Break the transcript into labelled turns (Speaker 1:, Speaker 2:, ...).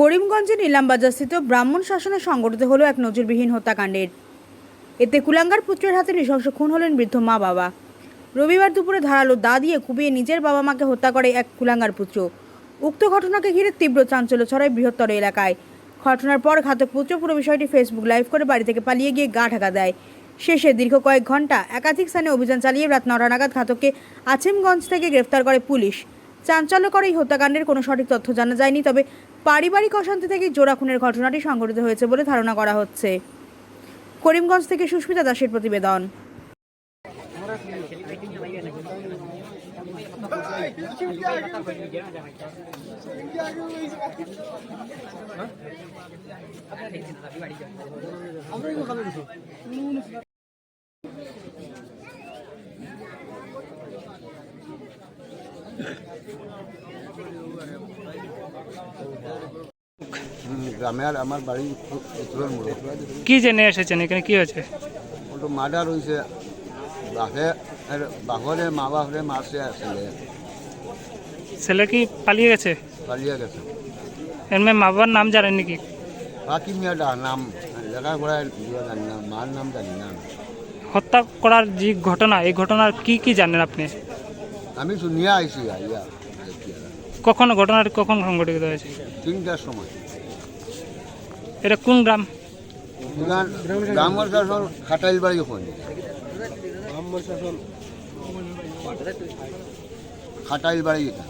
Speaker 1: করিমগঞ্জের নিলামবাজারস্থিত ব্রাহ্মণ শাসনে সংগঠিত হলো এক নজরবিহীন হত্যাকাণ্ডের। এতে কুলাঙ্গার পুত্রের হাতে নৃশংস খুন হলেন বৃদ্ধ মা বাবা। রবিবার দুপুরে ধারালো দা দিয়ে কুপিয়ে নিজের বাবা মাকে হত্যা করে এক কুলাঙ্গার পুত্র। উক্ত ঘটনাকে ঘিরে তীব্র চাঞ্চল্য ছড়ায় বৃহত্তর এলাকায়। ঘটনার পর ঘাতক পুত্র পুরো বিষয়টি ফেসবুক লাইভ করে বাড়ি থেকে পালিয়ে গিয়ে গা ঢাকা দেয়। শেষে দীর্ঘ কয়েক ঘণ্টা একাধিক স্থানে অভিযান চালিয়ে রাত নটা নাগাদ ঘাতককে আছিমগঞ্জ থেকে গ্রেফতার করে পুলিশ। চাঞ্চল্যকর এই হত্যাকাণ্ডের কোনো সঠিক তথ্য জানা যায়নি তবে পারিবারিক অশান্তি থেকে জোড়া খুনের ঘটনাটি সংঘটিত হয়েছে বলে ধারণা করা হচ্ছে। করিমগঞ্জ থেকে সুস্মিতা দাসের প্রতিবেদন।
Speaker 2: হুম, গ্রামে আর আমার বাড়ি উত্তরের মোড়ে।
Speaker 3: কি জেনে এসেছেন? এখানে কি হয়েছে?
Speaker 2: ওটা মার্ডার হয়েছে। বাপে আর বাপরে মা বাপরে মারছে
Speaker 3: ছেলে। কি পালিয়ে গেছে?
Speaker 2: পালিয়ে গেছে।
Speaker 3: এমনি মা বাবার নাম জানেন নাকি?
Speaker 2: বাকি মেয়েটা নাম দিবা জানি না মার নাম জানি না।
Speaker 3: হত্যা করার যে ঘটনা এই ঘটনার কি কি জানেন আপনি?
Speaker 2: আমি শুনিয়া আইছি আইয়া।
Speaker 3: কখন ঘটনাটি কখন সংঘটিত হয়েছে?
Speaker 2: তিনটার সময়।
Speaker 3: এটা কোন গ্রাম?
Speaker 2: গ্রাম গ্রামের শাসন খাটাইল বাড়ি খাটাইল বাড়ি এটা।